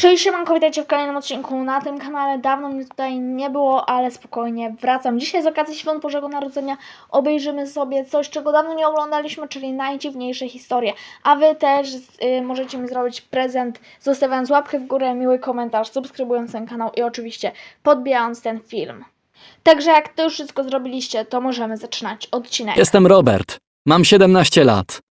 Cześć, siemanko, witajcie w kolejnym odcinku na tym kanale. Dawno mnie tutaj nie było, ale spokojnie wracam. Dzisiaj z okazji Świąt Bożego Narodzenia obejrzymy sobie coś, czego dawno nie oglądaliśmy, czyli najdziwniejsze historie. A Wy też y, możecie mi zrobić prezent, zostawiając łapkę w górę, miły komentarz, subskrybując ten kanał i oczywiście podbijając ten film. Także jak to już wszystko zrobiliście, to możemy zaczynać odcinek. Jestem Robert. Mam 17 lat.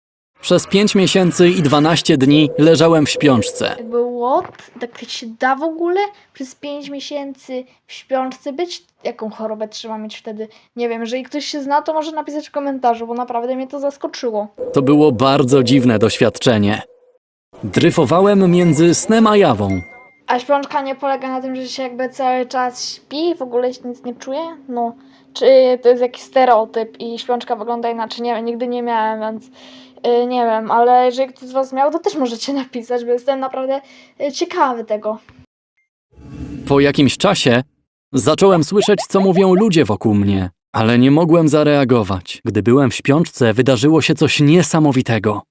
Przez 5 miesięcy i 12 dni leżałem w śpiączce. Jakby what? Tak się da w ogóle? Przez 5 miesięcy w śpiączce być? Jaką chorobę trzeba mieć wtedy? Nie wiem, jeżeli ktoś się zna, to może napisać w komentarzu, bo naprawdę mnie to zaskoczyło. To było bardzo dziwne doświadczenie. Dryfowałem między snem a jawą. A śpiączka nie polega na tym, że się jakby cały czas śpi i w ogóle się nic nie czuje? No, czy to jest jakiś stereotyp i śpiączka wygląda inaczej? Nie wiem, nigdy nie miałem, więc nie wiem, ale jeżeli ktoś z Was miał, to też możecie napisać, bo jestem naprawdę yy, ciekawy tego. Po jakimś czasie zacząłem słyszeć, co mówią ludzie wokół mnie, ale nie mogłem zareagować. Gdy byłem w śpiączce, wydarzyło się coś niesamowitego.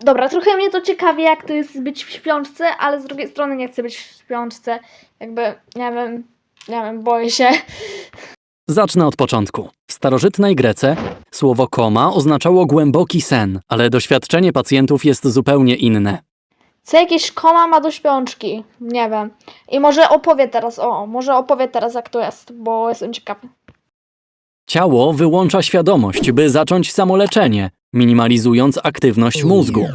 Dobra, trochę mnie to ciekawi, jak to jest być w śpiączce, ale z drugiej strony nie chcę być w śpiączce. Jakby, nie wiem, nie wiem, boję się. Zacznę od początku. W starożytnej Grece słowo koma oznaczało głęboki sen, ale doświadczenie pacjentów jest zupełnie inne. Co jakieś koma ma do śpiączki? Nie wiem. I może opowie teraz, o, może opowie teraz, jak to jest, bo jestem ciekawy. Ciało wyłącza świadomość, by zacząć samoleczenie, minimalizując aktywność mózgu.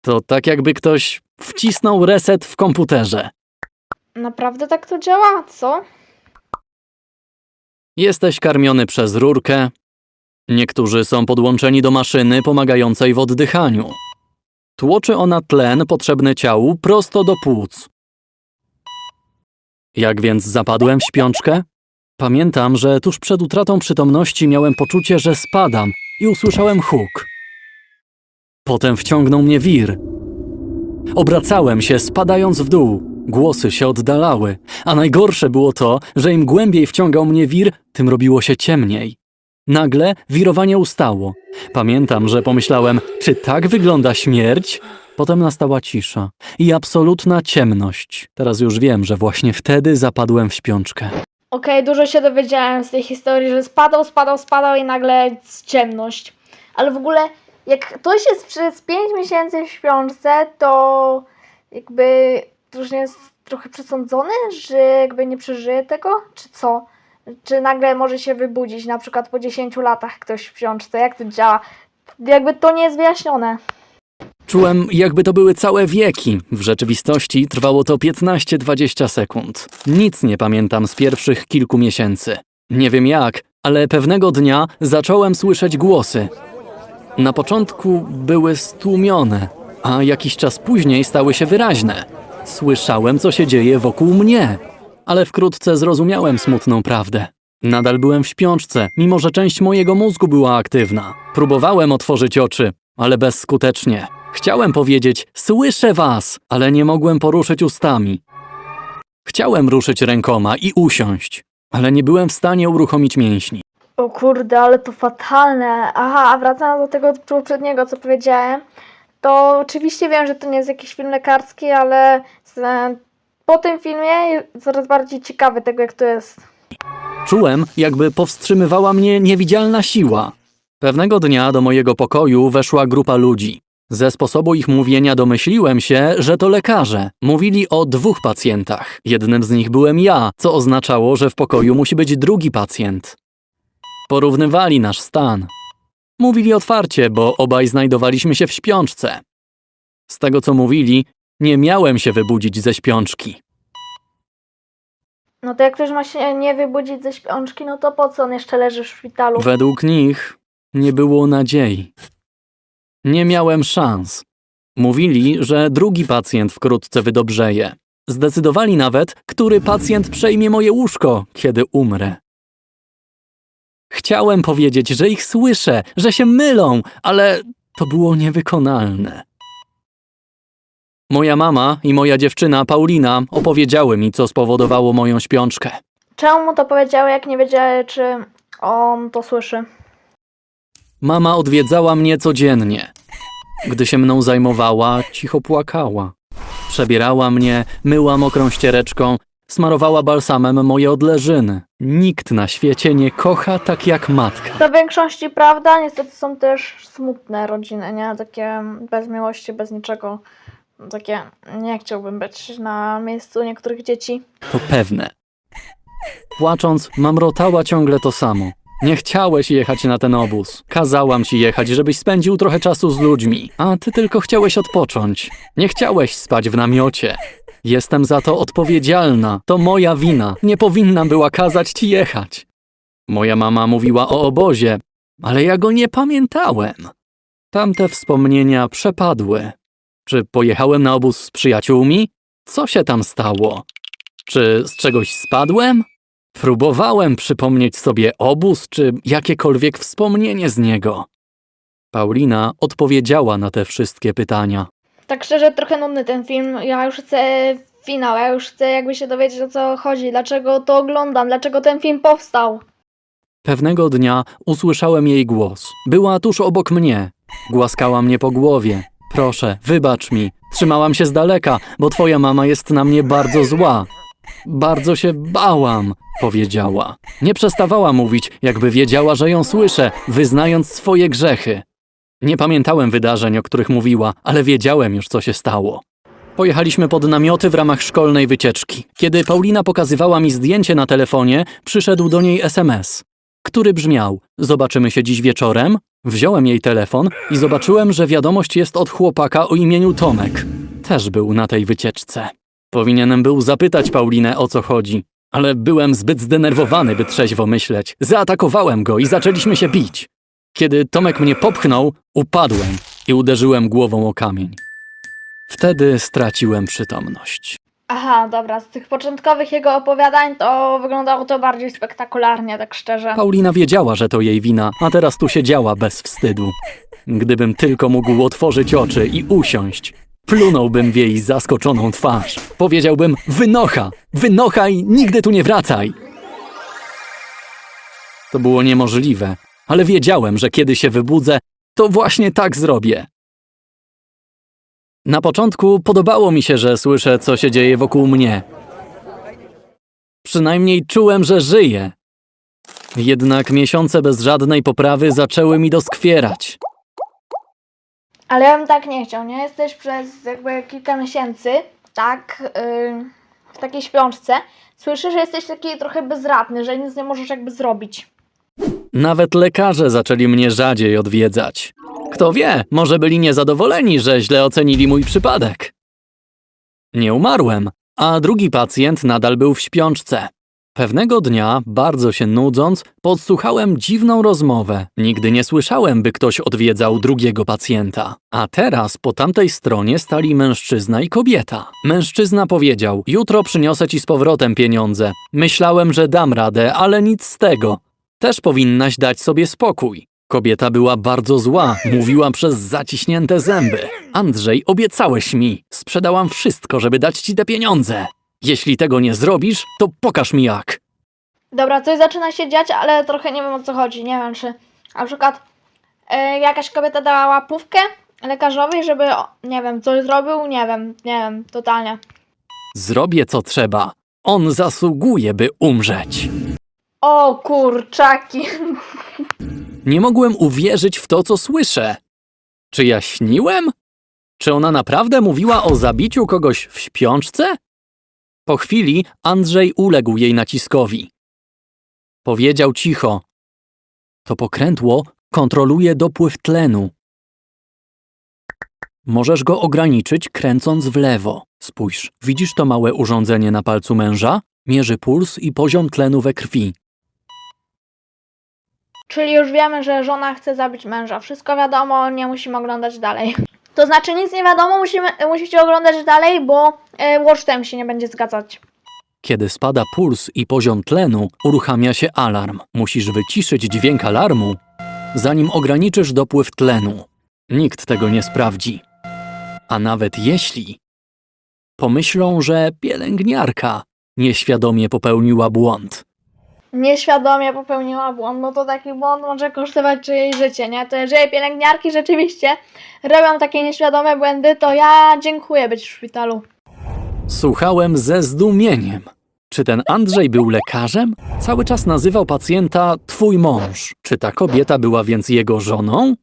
To tak jakby ktoś wcisnął reset w komputerze. Naprawdę tak to działa? Co? Jesteś karmiony przez rurkę. Niektórzy są podłączeni do maszyny pomagającej w oddychaniu. Tłoczy ona tlen potrzebny ciału prosto do płuc. Jak więc zapadłem w śpiączkę? Pamiętam, że tuż przed utratą przytomności miałem poczucie, że spadam i usłyszałem huk. Potem wciągnął mnie wir. Obracałem się, spadając w dół. Głosy się oddalały, a najgorsze było to, że im głębiej wciągał mnie wir, tym robiło się ciemniej. Nagle wirowanie ustało. Pamiętam, że pomyślałem, czy tak wygląda śmierć? Potem nastała cisza i absolutna ciemność. Teraz już wiem, że właśnie wtedy zapadłem w śpiączkę. Okej, dużo się dowiedziałem z tej historii, że spadał, spadał, spadał i nagle ciemność. Ale w ogóle, jak ktoś jest przez 5 miesięcy w śpiączce, to jakby to już jest trochę przesądzony, że jakby nie przeżyje tego, czy co? Czy nagle może się wybudzić, na przykład po 10 latach ktoś w śpiączce, jak to działa? Jakby to nie jest wyjaśnione. Czułem, jakby to były całe wieki. W rzeczywistości trwało to 15-20 sekund. Nic nie pamiętam z pierwszych kilku miesięcy. Nie wiem jak, ale pewnego dnia zacząłem słyszeć głosy. Na początku były stłumione, a jakiś czas później stały się wyraźne. Słyszałem, co się dzieje wokół mnie, ale wkrótce zrozumiałem smutną prawdę. Nadal byłem w śpiączce, mimo że część mojego mózgu była aktywna. Próbowałem otworzyć oczy, ale bezskutecznie. Chciałem powiedzieć: Słyszę was, ale nie mogłem poruszyć ustami. Chciałem ruszyć rękoma i usiąść, ale nie byłem w stanie uruchomić mięśni. O kurde, ale to fatalne. Aha, a wracając do tego poprzedniego, co powiedziałem, to oczywiście wiem, że to nie jest jakiś film lekarski, ale po tym filmie coraz bardziej ciekawy tego, jak to jest. Czułem, jakby powstrzymywała mnie niewidzialna siła. Pewnego dnia do mojego pokoju weszła grupa ludzi. Ze sposobu ich mówienia domyśliłem się, że to lekarze. Mówili o dwóch pacjentach. Jednym z nich byłem ja, co oznaczało, że w pokoju musi być drugi pacjent. Porównywali nasz stan. Mówili otwarcie, bo obaj znajdowaliśmy się w śpiączce. Z tego co mówili, nie miałem się wybudzić ze śpiączki. No to jak ktoś ma się nie wybudzić ze śpiączki, no to po co on jeszcze leży w szpitalu? Według nich nie było nadziei. Nie miałem szans. Mówili, że drugi pacjent wkrótce wydobrzeje. Zdecydowali nawet, który pacjent przejmie moje łóżko, kiedy umrę. Chciałem powiedzieć, że ich słyszę, że się mylą, ale to było niewykonalne. Moja mama i moja dziewczyna Paulina opowiedziały mi, co spowodowało moją śpiączkę. Czemu mu to powiedziały, jak nie wiedziały, czy on to słyszy? Mama odwiedzała mnie codziennie. Gdy się mną zajmowała, cicho płakała. Przebierała mnie, myła mokrą ściereczką, smarowała balsamem moje odleżyny. Nikt na świecie nie kocha tak jak matka. To w większości prawda, niestety są też smutne rodziny, nie? Takie bez miłości, bez niczego. Takie nie chciałbym być na miejscu niektórych dzieci. To pewne. Płacząc, mamrotała ciągle to samo. Nie chciałeś jechać na ten obóz. Kazałam ci jechać, żebyś spędził trochę czasu z ludźmi, a ty tylko chciałeś odpocząć. Nie chciałeś spać w namiocie. Jestem za to odpowiedzialna. To moja wina. Nie powinnam była kazać ci jechać. Moja mama mówiła o obozie, ale ja go nie pamiętałem. Tamte wspomnienia przepadły. Czy pojechałem na obóz z przyjaciółmi? Co się tam stało? Czy z czegoś spadłem? Próbowałem przypomnieć sobie obóz czy jakiekolwiek wspomnienie z niego. Paulina odpowiedziała na te wszystkie pytania. Tak szczerze, trochę nudny ten film. Ja już chcę finał, ja już chcę jakby się dowiedzieć o co chodzi, dlaczego to oglądam, dlaczego ten film powstał. Pewnego dnia usłyszałem jej głos. Była tuż obok mnie. Głaskała mnie po głowie. Proszę, wybacz mi. Trzymałam się z daleka, bo twoja mama jest na mnie bardzo zła. Bardzo się bałam, powiedziała. Nie przestawała mówić, jakby wiedziała, że ją słyszę, wyznając swoje grzechy. Nie pamiętałem wydarzeń, o których mówiła, ale wiedziałem już, co się stało. Pojechaliśmy pod namioty w ramach szkolnej wycieczki. Kiedy Paulina pokazywała mi zdjęcie na telefonie, przyszedł do niej SMS, który brzmiał: Zobaczymy się dziś wieczorem. Wziąłem jej telefon i zobaczyłem, że wiadomość jest od chłopaka o imieniu Tomek. Też był na tej wycieczce. Powinienem był zapytać Paulinę o co chodzi, ale byłem zbyt zdenerwowany, by trzeźwo myśleć. Zaatakowałem go i zaczęliśmy się bić. Kiedy Tomek mnie popchnął, upadłem i uderzyłem głową o kamień. Wtedy straciłem przytomność. Aha, dobra, z tych początkowych jego opowiadań to wyglądało to bardziej spektakularnie, tak szczerze. Paulina wiedziała, że to jej wina, a teraz tu siedziała bez wstydu. Gdybym tylko mógł otworzyć oczy i usiąść, plunąłbym w jej zaskoczoną twarz. Powiedziałbym: Wynocha! Wynocha i nigdy tu nie wracaj! To było niemożliwe, ale wiedziałem, że kiedy się wybudzę, to właśnie tak zrobię. Na początku podobało mi się, że słyszę, co się dzieje wokół mnie. Przynajmniej czułem, że żyję. Jednak miesiące bez żadnej poprawy zaczęły mi doskwierać. Ale ja bym tak nie chciał, nie? Jesteś przez jakby kilka miesięcy, tak, yy, w takiej śpiączce. Słyszę, że jesteś taki trochę bezradny, że nic nie możesz jakby zrobić. Nawet lekarze zaczęli mnie rzadziej odwiedzać. Kto wie, może byli niezadowoleni, że źle ocenili mój przypadek. Nie umarłem, a drugi pacjent nadal był w śpiączce. Pewnego dnia, bardzo się nudząc, podsłuchałem dziwną rozmowę. Nigdy nie słyszałem, by ktoś odwiedzał drugiego pacjenta. A teraz po tamtej stronie stali mężczyzna i kobieta. Mężczyzna powiedział: Jutro przyniosę ci z powrotem pieniądze. Myślałem, że dam radę, ale nic z tego. Też powinnaś dać sobie spokój. Kobieta była bardzo zła, mówiła przez zaciśnięte zęby. Andrzej, obiecałeś mi. Sprzedałam wszystko, żeby dać ci te pieniądze. Jeśli tego nie zrobisz, to pokaż mi jak. Dobra, coś zaczyna się dziać, ale trochę nie wiem o co chodzi. Nie wiem, czy na przykład yy, jakaś kobieta dała łapówkę lekarzowi, żeby, o, nie wiem, coś zrobił, nie wiem, nie wiem, totalnie. Zrobię co trzeba. On zasługuje, by umrzeć. O kurczaki. Nie mogłem uwierzyć w to, co słyszę. Czy ja śniłem? Czy ona naprawdę mówiła o zabiciu kogoś w śpiączce? Po chwili Andrzej uległ jej naciskowi. Powiedział cicho: To pokrętło kontroluje dopływ tlenu. Możesz go ograniczyć kręcąc w lewo. Spójrz, widzisz to małe urządzenie na palcu męża? Mierzy puls i poziom tlenu we krwi. Czyli już wiemy, że żona chce zabić męża. Wszystko wiadomo, nie musimy oglądać dalej. To znaczy nic nie wiadomo, musimy, musicie oglądać dalej, bo Time się nie będzie zgadzać. Kiedy spada puls i poziom tlenu, uruchamia się alarm. Musisz wyciszyć dźwięk alarmu, zanim ograniczysz dopływ tlenu. Nikt tego nie sprawdzi. A nawet jeśli, pomyślą, że pielęgniarka nieświadomie popełniła błąd. Nieświadomie popełniła błąd, no to taki błąd może kosztować czyjeś życie, nie? To jeżeli pielęgniarki rzeczywiście robią takie nieświadome błędy, to ja dziękuję być w szpitalu. Słuchałem ze zdumieniem. Czy ten Andrzej był lekarzem? Cały czas nazywał pacjenta twój mąż. Czy ta kobieta była więc jego żoną?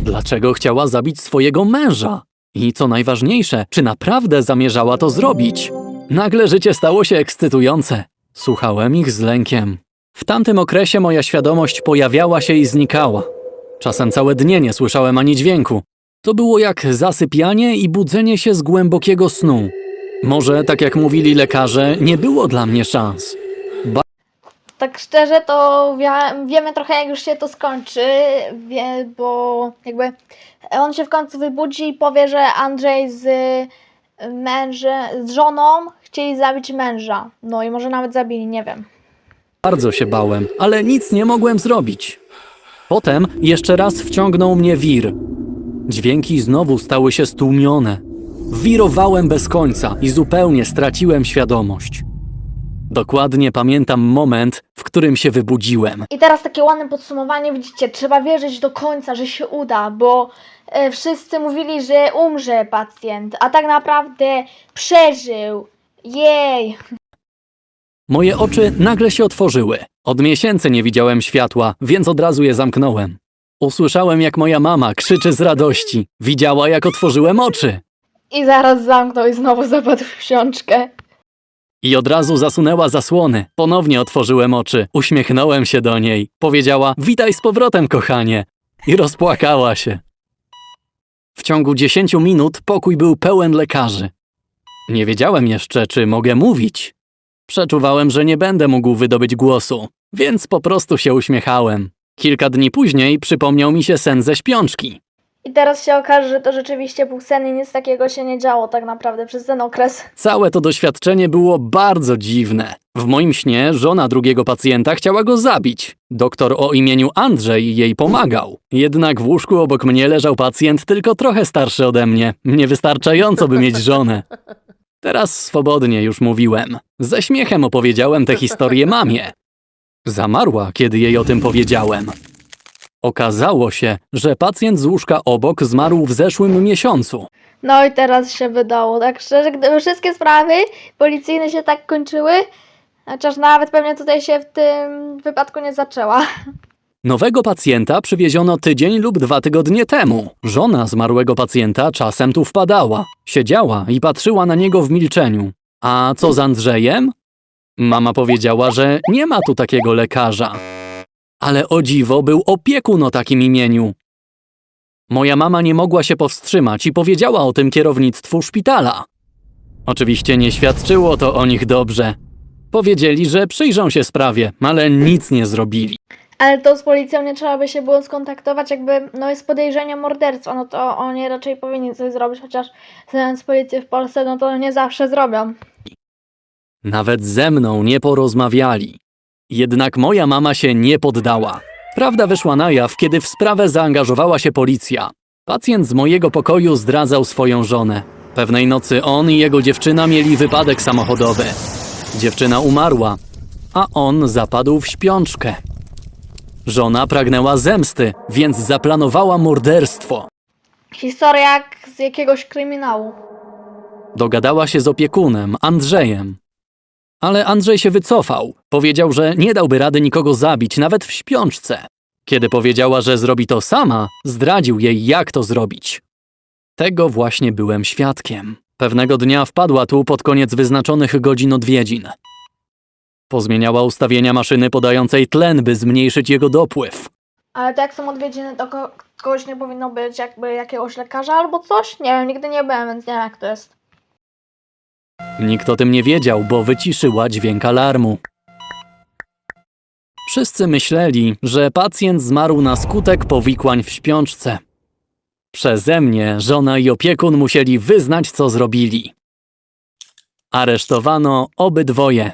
Dlaczego chciała zabić swojego męża? I co najważniejsze, czy naprawdę zamierzała to zrobić? Nagle życie stało się ekscytujące. Słuchałem ich z lękiem. W tamtym okresie moja świadomość pojawiała się i znikała. Czasem całe dnie nie słyszałem ani dźwięku. To było jak zasypianie i budzenie się z głębokiego snu. Może, tak jak mówili lekarze, nie było dla mnie szans. Tak szczerze, to wie, wiemy trochę, jak już się to skończy, bo jakby on się w końcu wybudzi i powie, że Andrzej z mężem, z żoną chcieli zabić męża. No i może nawet zabili, nie wiem. Bardzo się bałem, ale nic nie mogłem zrobić. Potem jeszcze raz wciągnął mnie wir. Dźwięki znowu stały się stłumione. Wirowałem bez końca i zupełnie straciłem świadomość. Dokładnie pamiętam moment, w którym się wybudziłem. I teraz takie ładne podsumowanie, widzicie, trzeba wierzyć do końca, że się uda, bo e, wszyscy mówili, że umrze pacjent, a tak naprawdę przeżył. Jej! Moje oczy nagle się otworzyły. Od miesięcy nie widziałem światła, więc od razu je zamknąłem. Usłyszałem, jak moja mama krzyczy z radości. Widziała, jak otworzyłem oczy. I zaraz zamknął i znowu zapadł w książkę. I od razu zasunęła zasłony. Ponownie otworzyłem oczy. Uśmiechnąłem się do niej. Powiedziała: Witaj z powrotem, kochanie. I rozpłakała się. W ciągu dziesięciu minut pokój był pełen lekarzy. Nie wiedziałem jeszcze, czy mogę mówić. Przeczuwałem, że nie będę mógł wydobyć głosu, więc po prostu się uśmiechałem. Kilka dni później przypomniał mi się sen ze śpiączki. I teraz się okaże, że to rzeczywiście był sen i nic takiego się nie działo tak naprawdę przez ten okres. Całe to doświadczenie było bardzo dziwne. W moim śnie żona drugiego pacjenta chciała go zabić. Doktor o imieniu Andrzej jej pomagał. Jednak w łóżku obok mnie leżał pacjent tylko trochę starszy ode mnie. Niewystarczająco, by mieć żonę. Teraz swobodnie już mówiłem. Ze śmiechem opowiedziałem tę historię mamie. Zamarła, kiedy jej o tym powiedziałem. Okazało się, że pacjent z łóżka obok zmarł w zeszłym miesiącu. No i teraz się wydało. Tak szczerze, gdyby wszystkie sprawy policyjne się tak kończyły, chociaż nawet pewnie tutaj się w tym wypadku nie zaczęła. Nowego pacjenta przywieziono tydzień lub dwa tygodnie temu. Żona zmarłego pacjenta czasem tu wpadała. Siedziała i patrzyła na niego w milczeniu. A co z Andrzejem? Mama powiedziała, że nie ma tu takiego lekarza. Ale o dziwo był opiekun o takim imieniu. Moja mama nie mogła się powstrzymać i powiedziała o tym kierownictwu szpitala. Oczywiście nie świadczyło to o nich dobrze. Powiedzieli, że przyjrzą się sprawie, ale nic nie zrobili. Ale to z policją nie trzeba by się było skontaktować, jakby no jest podejrzenie morderstwa, no to oni raczej powinni coś zrobić, chociaż znając policję w Polsce, no to nie zawsze zrobią. Nawet ze mną nie porozmawiali. Jednak moja mama się nie poddała. Prawda wyszła na jaw, kiedy w sprawę zaangażowała się policja. Pacjent z mojego pokoju zdradzał swoją żonę. Pewnej nocy on i jego dziewczyna mieli wypadek samochodowy. Dziewczyna umarła, a on zapadł w śpiączkę. Żona pragnęła zemsty, więc zaplanowała morderstwo. Historia jak z jakiegoś kryminału. Dogadała się z opiekunem, Andrzejem. Ale Andrzej się wycofał. Powiedział, że nie dałby rady nikogo zabić, nawet w śpiączce. Kiedy powiedziała, że zrobi to sama, zdradził jej, jak to zrobić. Tego właśnie byłem świadkiem. Pewnego dnia wpadła tu pod koniec wyznaczonych godzin odwiedzin. Pozmieniała ustawienia maszyny podającej tlen, by zmniejszyć jego dopływ. Ale to jak są odwiedziny, to ko- kogoś nie powinno być jakby jakiegoś lekarza albo coś? Nie wiem, nigdy nie byłem, więc nie wiem jak to jest. Nikt o tym nie wiedział, bo wyciszyła dźwięk alarmu. Wszyscy myśleli, że pacjent zmarł na skutek powikłań w śpiączce. Przeze mnie żona i opiekun musieli wyznać, co zrobili. Aresztowano obydwoje.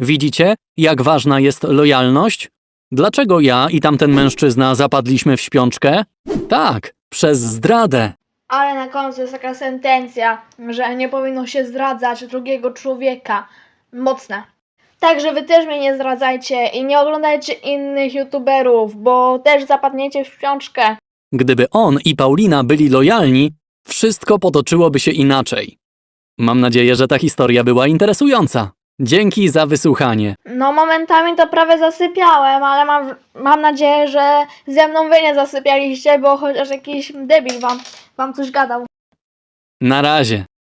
Widzicie, jak ważna jest lojalność? Dlaczego ja i tamten mężczyzna zapadliśmy w śpiączkę? Tak, przez zdradę. Ale na końcu jest taka sentencja, że nie powinno się zdradzać drugiego człowieka. Mocne. Także wy też mnie nie zdradzajcie i nie oglądajcie innych youtuberów, bo też zapadniecie w śpiączkę. Gdyby on i Paulina byli lojalni, wszystko potoczyłoby się inaczej. Mam nadzieję, że ta historia była interesująca. Dzięki za wysłuchanie. No momentami to prawie zasypiałem, ale mam, mam nadzieję, że ze mną wy nie zasypialiście, bo chociaż jakiś debil wam, wam coś gadał. Na razie.